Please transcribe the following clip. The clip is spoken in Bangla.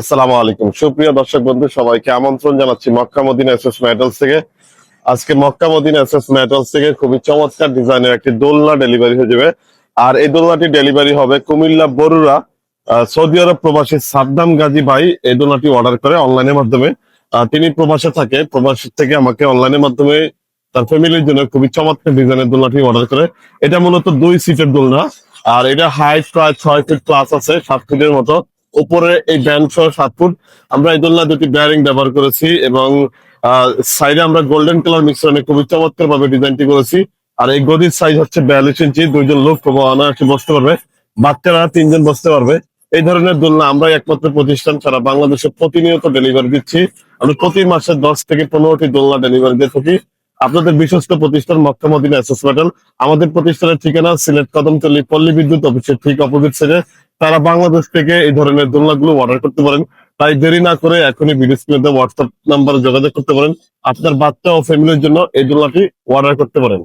আসসালামু আলাইকুম। সুপ্রিয় দর্শক বন্ধু, সবাইকে আমন্ত্রণ জানাচ্ছি মক্কা মদিনা এসএস মেটালস থেকে। আজকে মক্কা মদিনা এসএস মেটালস থেকে খুবই চমৎকার ডিজাইনের একটি দোলনা ডেলিভারি হয়ে যাবে। আর এই দোলনাটি ডেলিভারি হবে কুমিল্লা বরুড়া সৌদি আরব প্রবাসী সাদ্দাম গাজী ভাই এই দোলনাটি অর্ডার করে অনলাইনের মাধ্যমে। তিনি প্রবাসে থাকে, প্রবাস থেকে আমাকে অনলাইনের মাধ্যমে তার ফ্যামিলির জন্য খুবই চমৎকার ডিজাইনের দোলনাটি অর্ডার করে। এটা মূলত দুই সিটের দোলনা, আর এটা হাইট প্রায় ছয় ফিট প্লাস আছে, সাত ফিটের মতো। উপরে এই ব্যান্ড সহ সাত ফুট, আমরা দোলনা দুটি ব্যারিং ব্যবহার করেছি এবং সাইডে আমরা গোল্ডেন কালার মিশ্রণে খুবই চমৎকার ভাবে ডিজাইনটি করেছি। আর এই গদির সাইজ হচ্ছে বিয়াল্লিশ ইঞ্চি, দুইজন লোক অনায়াসে বসতে পারবে। বাচ্চারা তিনজন বসতে পারবে। এই ধরনের দোলনা আমরা একমাত্র প্রতিষ্ঠান সারা বাংলাদেশে প্রতিনিয়ত ডেলিভারি দিচ্ছি। আমরা প্রতি মাসে দশ থেকে পনেরোটি দোলনা ডেলিভারি দিয়ে থাকি। আপনাদের বিশ্বস্ত প্রতিষ্ঠান মক্কা মদিনা অ্যাসোস মেটাল আমাদের প্রতিষ্ঠানের ঠিকানা সিলেট কদমতলী পল্লী বিদ্যুৎ অফিসের ঠিক অপোজিট সাইডে তারা বাংলাদেশ থেকে এই ধরনের দোলনাগুলো অর্ডার করতে পারেন। তাই দেরি না করে এখনই ভিডিও স্ক্রিনে হোয়াটসঅ্যাপ নাম্বারে যোগাযোগ করতে পারেন। আপনার বাচ্চা ও ফ্যামিলির জন্য এই দোলনাটি অর্ডার করতে পারেন।